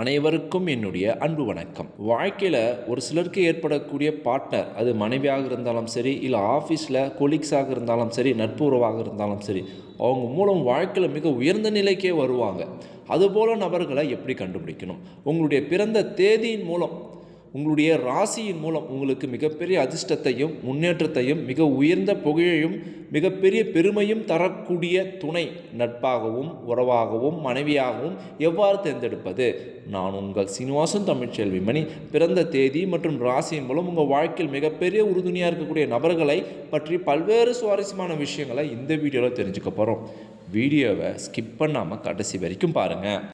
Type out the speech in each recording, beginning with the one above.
அனைவருக்கும் என்னுடைய அன்பு வணக்கம். வாழ்க்கையில் ஒரு சிலருக்கு ஏற்படக்கூடிய பார்ட்னர் அது மனைவியாக இருந்தாலும் சரி இல்லை ஆஃபீஸில் கொலீக்ஸாக இருந்தாலும் சரி நட்பு உறவாக இருந்தாலும் சரி அவங்க மூலம் வாழ்க்கையில் மிக உயர்ந்த நிலைக்கே வருவாங்க. அதுபோல நபர்களை எப்படி கண்டுபிடிக்கணும்? உங்களுடைய பிறந்த தேதியின் மூலம் உங்களுடைய ராசியின் மூலம் உங்களுக்கு மிகப்பெரிய அதிர்ஷ்டத்தையும் முன்னேற்றத்தையும் மிக உயர்ந்த புகழையும் மிகப்பெரிய பெருமையும் தரக்கூடிய துணை நட்பாகவும் உறவாகவும் மனைவியாகவும் எவ்வாறு தேர்ந்தெடுப்பது? நான் உங்கள் சீனிவாசன் தமிழ்ச்செல்வி மணி பிறந்த தேதி மற்றும் ராசியின் மூலம் உங்கள் வாழ்க்கையில் மிகப்பெரிய உறுதுணையாக இருக்கக்கூடிய நபர்களை பற்றி பல்வேறு சுவாரஸ்யமான விஷயங்களை இந்த வீடியோவில் தெரிஞ்சுக்க போகிறோம் வீடியோவை ஸ்கிப் பண்ணாமல் கடைசி வரைக்கும் பாருங்கள்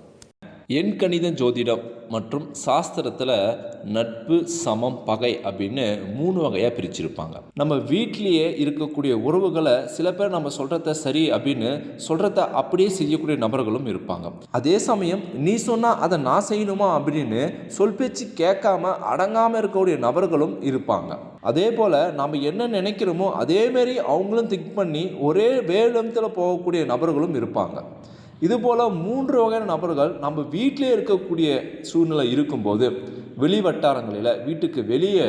எண் கணித ஜோதிடம் மற்றும் சாஸ்திரத்தில் நட்பு சமம் பகை அப்படின்னு மூணு வகையாக பிரிச்சிருப்பாங்க. நம்ம வீட்டிலேயே இருக்கக்கூடிய உறவுகளை சில பேர் நம்ம சொல்கிறத சரி அப்படின்னு சொல்கிறத அப்படியே செய்யக்கூடிய நபர்களும் இருப்பாங்க. அதே சமயம் நீ சொன்னால் அதை நான் செய்யணுமா அப்படின்னு சொல் பேச்சு கேட்காம அடங்காமல் இருக்கக்கூடிய நபர்களும் இருப்பாங்க. அதே போல் நாம் என்ன நினைக்கிறோமோ அதேமாரி அவங்களும் திங்க் பண்ணி ஒரே வேலத்தில் போகக்கூடிய நபர்களும் இருப்பாங்க. இதுபோல் மூன்று வகையான நபர்கள் நம்ம வீட்டிலே இருக்கக்கூடிய சூழ்நிலை இருக்கும்போது வெளி வட்டாரங்களில் வீட்டுக்கு வெளியே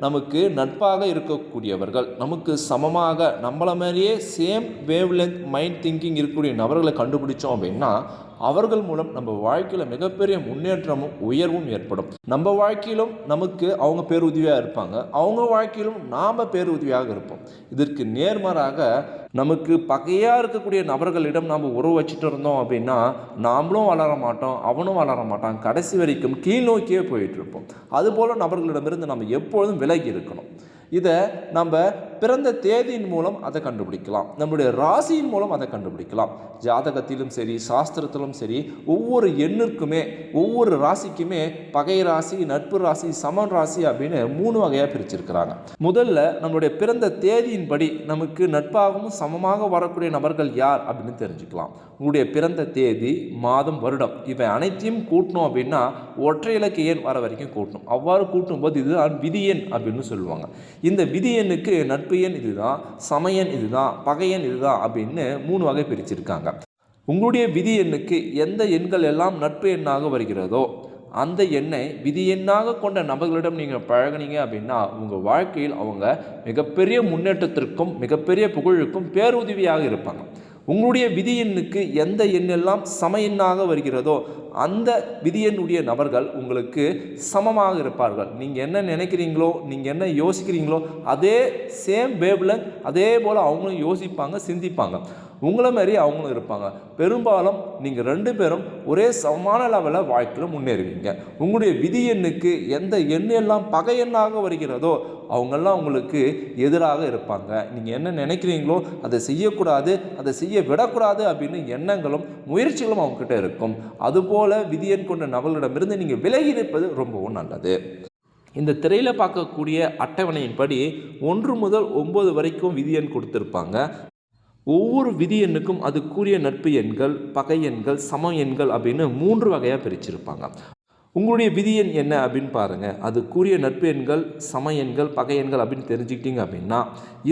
நமக்கு நட்பாக இருக்கக்கூடியவர்கள் நமக்கு சமமாக நம்மளை மாதிரியே same wavelength mind thinking இருக்கக்கூடிய நபர்களை கண்டுபிடிச்சோம் அப்படின்னா அவர்கள் மூலம் நம்ம வாழ்க்கையில் மிகப்பெரிய முன்னேற்றமும் உயர்வும் ஏற்படும். நம்ம வாழ்க்கையிலும் நமக்கு அவங்க பேருதவியாக இருப்பாங்க. அவங்க வாழ்க்கையிலும் நாம் பேருதவியாக இருப்போம். இதற்கு நேர்மாறாக நமக்கு பகையாக இருக்கக்கூடிய நபர்களிடம் நாம் உறவு வச்சுட்டு இருந்தோம் அப்படின்னா நாமளும் வளர மாட்டோம் அவனும் வளர மாட்டான். கடைசி வரைக்கும் கீழ் நோக்கியே போயிட்டு இருப்போம். அதுபோல் நபர்களிடமிருந்து நம்ம எப்பொழுதும் விலகி இருக்கணும். இதை நம்ம பிறந்த தேதியின் மூலம் அதை கண்டுபிடிக்கலாம். நம்முடைய ராசியின் மூலம் அதை கண்டுபிடிக்கலாம். ஜாதகத்திலும் சரி சாஸ்திரத்திலும் சரி ஒவ்வொரு எண்ணிற்குமே ஒவ்வொரு ராசிக்குமே பகை ராசி நட்பு ராசி சமன் ராசி அப்படின்னு மூணு வகையாக பிரிச்சிருக்கிறாங்க. முதல்ல நம்மளுடைய பிறந்த தேதியின்படி நமக்கு நட்பாகவும் சமமாக வரக்கூடிய நபர்கள் யார் அப்படின்னு தெரிஞ்சுக்கலாம். உங்களுடைய பிறந்த தேதி மாதம் வருடம் இவை அனைத்தையும் கூட்டணும் அப்படின்னா ஒற்றை இலக்கு எண் வர வரைக்கும் கூட்டணும். அவ்வாறு கூட்டும்போது இதுதான் விதி எண் அப்படின்னு சொல்லுவாங்க. இந்த விதி எண்ணுக்கு நட்பு நட்பியன் இதுதான் சமயன் இதுதான் பகையன் இதுதான் அப்படின்னு மூணு வகை பிரிச்சிருக்காங்க. உங்களுடைய விதி எண்ணுக்கு எந்த எண்கள் எல்லாம் நட்பு எண்ணாக வருகிறதோ அந்த எண்ணை விதி எண்ணாக கொண்ட நபர்களிடம் நீங்கள் பழகுனீங்க அப்படின்னா உங்கள் வாழ்க்கையில் அவங்க மிகப்பெரிய முன்னேற்றத்திற்கும் மிகப்பெரிய புகழுக்கும் பேருதவியாக இருப்பாங்க. உங்களுடைய விதி எண்ணுக்கு எந்த எண்ணெல்லாம் சம எண்ணாக வருகிறதோ அந்த விதி எண்ணுடைய நபர்கள் உங்களுக்கு சமமாக இருப்பார்கள். நீங்கள் என்ன நினைக்கிறீங்களோ நீங்கள் என்ன யோசிக்கிறீங்களோ அதே சேம் வேவ்ல அதே போல் அவங்களும் யோசிப்பாங்க சிந்திப்பாங்க. உங்களை மாதிரி அவங்களும் இருப்பாங்க. பெரும்பாலும் நீங்கள் ரெண்டு பேரும் ஒரே சமமான லெவலில் வாழ்க்கையில் முன்னேறுவீங்க. உங்களுடைய விதி எண்ணுக்கு எந்த எண்ணெல்லாம் பகை எண்ணாக வருகிறதோ அவங்கெல்லாம் உங்களுக்கு எதிராக இருப்பாங்க. நீங்கள் என்ன நினைக்கிறீங்களோ அதை செய்யக்கூடாது அதை செய்ய விடக்கூடாது அப்படின்னு எண்ணங்களும் முயற்சிகளும் அவங்கக்கிட்ட இருக்கும். அதுபோல் விதியன் கொண்ட நபர்களிடமிருந்து நீங்கள் விலகி இருப்பது ரொம்பவும் நல்லது. இந்த திரையில் பார்க்கக்கூடிய அட்டவணையின்படி ஒன்று முதல் ஒம்பது வரைக்கும் விதியன் கொடுத்துருப்பாங்க. ஒவ்வொரு விதி எண்ணுக்கும் அதுக்குரிய நட்பு எண்கள் பகை எண்கள் சம எண்கள் அப்படின்னு மூன்று வகையாக பிரிச்சிருப்பாங்க. உங்களுடைய விதி எண் என்ன அப்படின்னு பாருங்கள் அதுக்குரிய நட்பு எண்கள் சம எண்கள் பகை எண்கள் அப்படின்னு தெரிஞ்சுக்கிட்டீங்க அப்படின்னா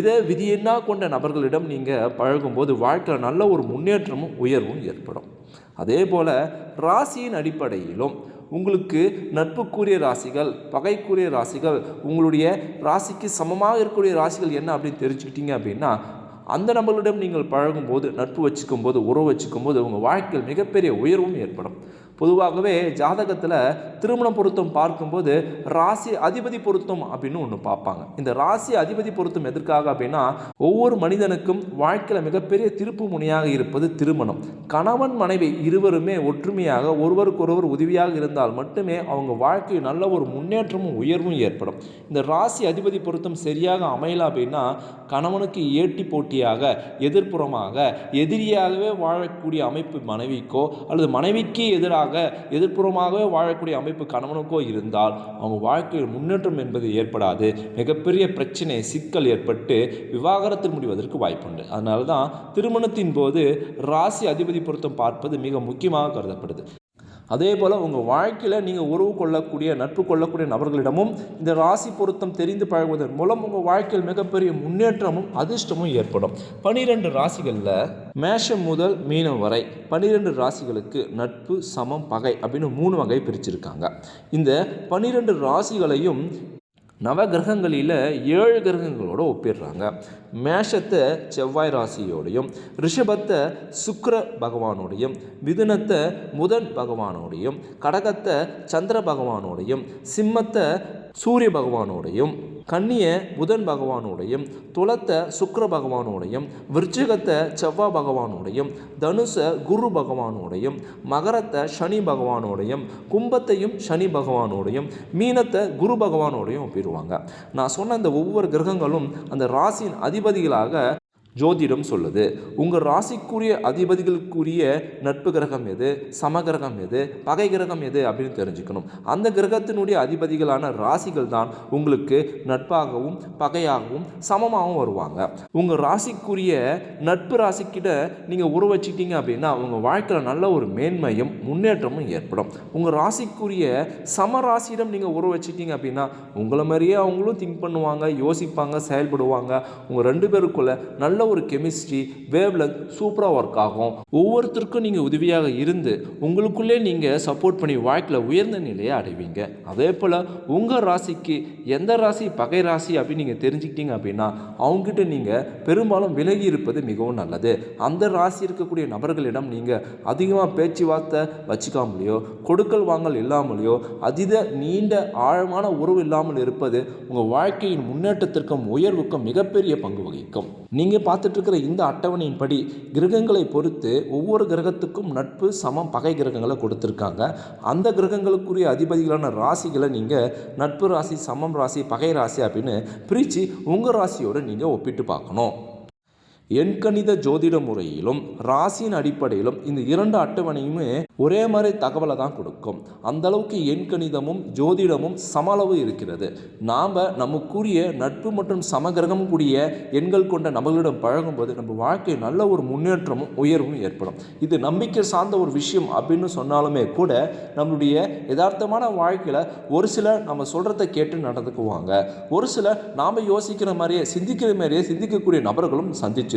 இதை விதி எண்ணாக கொண்ட நபர்களிடம் நீங்கள் பழகும்போது வாழ்க்கையில் நல்ல ஒரு முன்னேற்றமும் உயர்வும் ஏற்படும். அதே போல் ராசியின் அடிப்படையிலும் உங்களுக்கு நட்புக்குரிய ராசிகள் பகைக்குரிய ராசிகள் உங்களுடைய ராசிக்கு சமமாக இருக்கக்கூடிய ராசிகள் என்ன அப்படின்னு தெரிஞ்சுக்கிட்டீங்க அப்படின்னா அந்த நபர்களிடம் நீங்கள் பழகும்போது நட்பு வச்சுக்கும் போது உறவு வச்சுக்கும் போது உங்கள் வாழ்க்கையில் மிகப்பெரிய உயர்வும் ஏற்படும். பொதுவாகவே ஜாதகத்தில் திருமணம் பொருத்தம் பார்க்கும்போது ராசி அதிபதி பொருத்தம் அப்படின்னு ஒன்று பார்ப்பாங்க. இந்த ராசி அதிபதி பொருத்தம் எதற்காக அப்படின்னா ஒவ்வொரு மனிதனுக்கும் வாழ்க்கையில் மிகப்பெரிய திருப்பு முனையாக இருப்பது திருமணம். கணவன் மனைவி இருவருமே ஒற்றுமையாக ஒருவருக்கொருவர் உதவியாக இருந்தால் மட்டுமே அவங்க வாழ்க்கையில் நல்ல ஒரு முன்னேற்றமும் உயர்வும் ஏற்படும். இந்த ராசி அதிபதி பொருத்தம் சரியாக அமையல அப்படின்னா கணவனுக்கு ஏட்டி போட்டியாக எதிர்ப்புறமாக எதிரியாகவே வாழக்கூடிய அமைப்பு மனைவிக்கோ அல்லது மனைவிக்கு எதிராக எதிர்ப்புறமாகவே வாழக்கூடிய அமைப்பு கணவனுக்கோ இருந்தால் அவங்க வாழ்க்கையில் முன்னேற்றம் என்பது ஏற்படாது. மிகப்பெரிய பிரச்சனை சிக்கல் ஏற்பட்டு விவாகரத்து முடிவதற்கு வாய்ப்புண்டு. அதனால தான் திருமணத்தின் போது ராசி அதிபதி பொருத்தம் பார்ப்பது மிக முக்கியமாக கருதப்படுது. அதே போல் உங்கள் வாழ்க்கையில் நீங்கள் உறவு கொள்ளக்கூடிய நட்பு கொள்ளக்கூடிய நபர்களிடமும் இந்த ராசி பொருத்தம் தெரிந்து பழகுவதன் மூலம் உங்கள் வாழ்க்கையில் மிகப்பெரிய முன்னேற்றமும் அதிர்ஷ்டமும் ஏற்படும். பனிரெண்டு ராசிகளில் மேஷம் முதல் மீனம் வரை பனிரெண்டு ராசிகளுக்கு நட்பு சமம் பகை அப்படின்னு மூணு வகை பிரிச்சிருக்காங்க. இந்த பனிரெண்டு ராசிகளையும் நவ கிரகங்களில் ஏழு கிரகங்களோட ஒப்பிடுறாங்க. மேஷத்தை செவ்வாய் ராசியோடையும் ரிஷபத்தை சுக்கர பகவானோடையும் மிதுனத்தை முதன் பகவானோடையும் கடகத்தை சந்திர பகவானோடையும் சிம்மத்தை சூரிய பகவானோடையும் கன்னியை புதன் பகவானோடையும் துலத்தை சுக்கர பகவானோடையும் விருச்சிகத்தை செவ்வாய் பகவானோடையும் தனுசை குரு பகவானோடையும் மகரத்தை சனி பகவானோடையும் கும்பத்தையும் சனி பகவானோடையும் மீனத்தை குரு பகவானோடையும் ஒப்பிடுவாங்க. நான் சொன்ன இந்த ஒவ்வொரு கிரகங்களும் அந்த ராசியின் அதிபதிகளாக ஜோதிடம் சொல்லுது. உங்கள் ராசிக்குரிய அதிபதிகளுக்குரிய நட்பு கிரகம் எது? சம கிரகம் எது? பகை கிரகம் எது? அப்படின்னு தெரிஞ்சுக்கணும். அந்த கிரகத்தினுடைய அதிபதிகளான ராசிகள் தான் உங்களுக்கு நட்பாகவும் பகையாகவும் சமமாகவும் வருவாங்க. உங்கள் ராசிக்குரிய நட்பு ராசிக்கிட்ட நீங்கள் உற வச்சுக்கிட்டீங்க அப்படின்னா உங்கள் வாழ்க்கையில் நல்ல ஒரு மேன்மையும் முன்னேற்றமும் ஏற்படும். உங்கள் ராசிக்குரிய சம ராசியிடம் நீங்கள் உற வச்சுக்கிட்டீங்க அப்படின்னா உங்களை மாதிரியே அவங்களும் திங்க் பண்ணுவாங்க யோசிப்பாங்க செயல்படுவாங்க. உங்கள் ரெண்டு பேருக்குள்ள நல்ல ஒரு கெமிஸ்ட்ரி வேவ்லென்த் சூப்பராக ஒர்க் ஆகும். ஒவ்வொருத்தருக்கும் நீங்கள் உதவியாக இருந்து உங்களுக்குள்ளே நீங்கள் சப்போர்ட் பண்ணி வாழ்க்கையில் உயர்ந்த நிலையை அடைவீங்க. அதே போல் உங்கள் ராசிக்கு எந்த ராசி பகை ராசி அப்படின்னு நீங்கள் தெரிஞ்சுக்கிட்டீங்க அப்படின்னா அவங்ககிட்ட நீங்கள் பெரும்பாலும் விலகி இருப்பது மிகவும் நல்லது. அந்த ராசி இருக்கக்கூடிய நபர்களிடம் நீங்கள் அதிகமாக பேச்சுவார்த்தை வச்சுக்காமலையோ கொடுக்கல் வாங்கல் இல்லாமலையோ அதீத நீண்ட ஆழமான உறவு இல்லாமல் இருப்பது உங்கள் வாழ்க்கையின் முன்னேற்றத்திற்கும் உயர்வுக்கும் மிகப்பெரிய பங்கு வகிக்கும். நீங்கள் பார்த்துட்ருக்கிற இந்த அட்டவணையின்படி கிரகங்களை பொறுத்து ஒவ்வொரு கிரகத்துக்கும் நட்பு சமம் பகை கிரகங்களை கொடுத்துருக்காங்க. அந்த கிரகங்களுக்குரிய அதிபதிகளான ராசிகளை நீங்கள் நட்பு ராசி சமம் ராசி பகை ராசி அப்படின்னு பிரித்து உங்கள் ராசியோடு நீங்கள் ஒப்பிட்டு பார்க்கணும். எண்கணித ஜோதிட முறையிலும் ராசியின் அடிப்படையிலும் இந்த இரண்டு அட்டவணையுமே ஒரே மாதிரி தகவலை தான் கொடுக்கும். அந்த அளவுக்கு எண்கணிதமும் ஜோதிடமும் சமளவு இருக்கிறது. நாம் நமக்குரிய நட்பு மற்றும் சமகிரகம் கூடிய எண்கள் கொண்ட நபர்களிடம் பழகும்போது நம்ம வாழ்க்கை நல்ல ஒரு முன்னேற்றமும் உயர்வும் ஏற்படும். இது நம்பிக்கை சார்ந்த ஒரு விஷயம் அப்படின்னு சொன்னாலுமே கூட நம்மளுடைய யதார்த்தமான வாழ்க்கையில் ஒரு சிலர் நம்ம சொல்கிறத கேட்டு நடந்துக்குவாங்க. ஒரு சிலர் நாம் யோசிக்கிற மாதிரியே சிந்திக்கிற மாதிரியே சிந்திக்கக்கூடிய நபர்களும்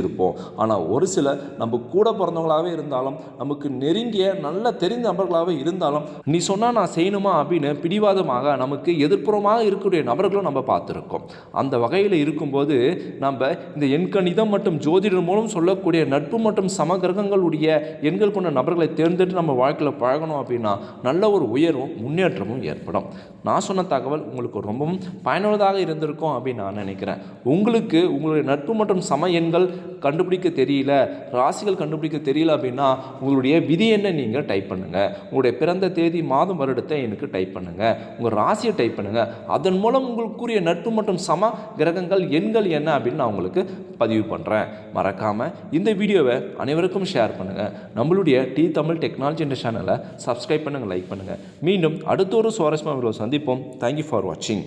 இருப்போம். ஆனால் ஒரு சிலர் நம்ம கூட பிறந்தவங்களாகவே இருந்தாலும் நமக்கு நெருங்கிய நல்ல தெரிந்த நபர்களாகவே இருந்தாலும் நீ சொன்னால் நான் செய்யணுமா? அப்படின்னு பிடிவாதமாக நமக்கு எதிர்ப்புறமாக இருக்கக்கூடிய நபர்களும் நம்ம பார்த்துருக்கோம். அந்த வகையில் இருக்கும்போது நம்ம இந்த எண்கணிதம் மற்றும் ஜோதிடர் மூலம் சொல்லக்கூடிய நட்பு மற்றும் சமகிரகங்களுடைய எண்கள் கொண்ட நபர்களை தேர்ந்தெடுத்து நம்ம வாழ்க்கையில் பழகணும் அப்படின்னா நல்ல ஒரு உயர்வும் முன்னேற்றமும் ஏற்படும். நான் சொன்ன தகவல் உங்களுக்கு ரொம்பவும் பயனுள்ளதாக இருந்திருக்கும் அப்படின்னு நான் நினைக்கிறேன். உங்களுக்கு உங்களுடைய நட்பு மற்றும் சம எண்கள் கண்டுபிடிக்க தெரியல ராசிகள் கண்டுபிடிக்க தெரியல அப்படின்னா உங்களுடைய விதி என்ன நீங்கள் டைப் பண்ணுங்கள் உங்களுடைய பிறந்த தேதி மாதம் வருடத்தை எனக்கு டைப் பண்ணுங்கள் உங்கள் ராசியை டைப் பண்ணுங்கள் அதன் மூலம் உங்களுக்குரிய நட்பு மற்றும் சம கிரகங்கள் எண்கள் என்ன அப்படின்னு நான் உங்களுக்கு பதிவு பண்ணுறேன் மறக்காமல் இந்த வீடியோவை அனைவருக்கும் ஷேர் பண்ணுங்கள் நம்மளுடைய டி தமிழ் டெக்னாலஜி என்ற சேனலை சப்ஸ்கிரைப் பண்ணுங்கள் லைக் பண்ணுங்கள் மீண்டும் அடுத்த ஒரு சுவாரஸ்யமாக சந்திப்போம். தேங்க்யூ ஃபார் வாட்சிங்